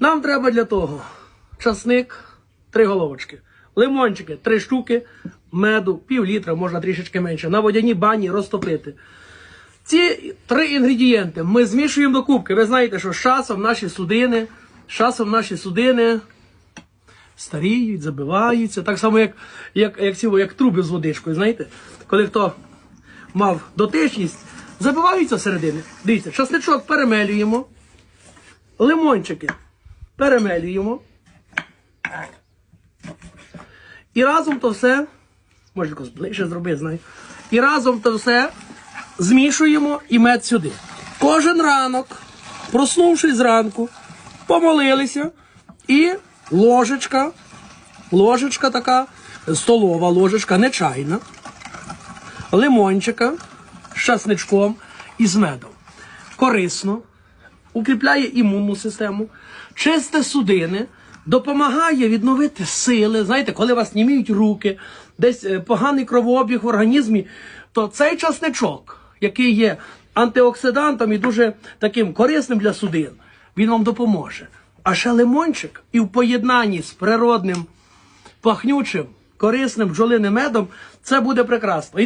Нам треба для того часник, три головочки, лимончики, три штуки, меду, пів літра, можна трішечки менше, на водяній бані розтопити. Ці три інгредієнти ми змішуємо до кубки. Ви знаєте, що з часом наші судини, з часом наші судини старіють, забиваються. Так само, як, як, як, ці, як труби з водичкою. Знаєте, коли хто мав дотичність, забиваються всередини. Дивіться, часничок перемелюємо, лимончики перемелюємо. І разом то все, може якось ближче зробити, знаю. І разом то все змішуємо і мед сюди. Кожен ранок, проснувшись зранку, помолилися і ложечка, ложечка така, столова ложечка, не чайна, лимончика з часничком і з медом. Корисно, укріпляє імунну систему, чисте судини, допомагає відновити сили. Знаєте, коли вас німіють руки, десь е, поганий кровообіг в організмі, то цей часничок, який є антиоксидантом і дуже таким корисним для судин, він вам допоможе. А ще лимончик і в поєднанні з природним пахнючим, корисним бджолиним медом це буде прекрасно.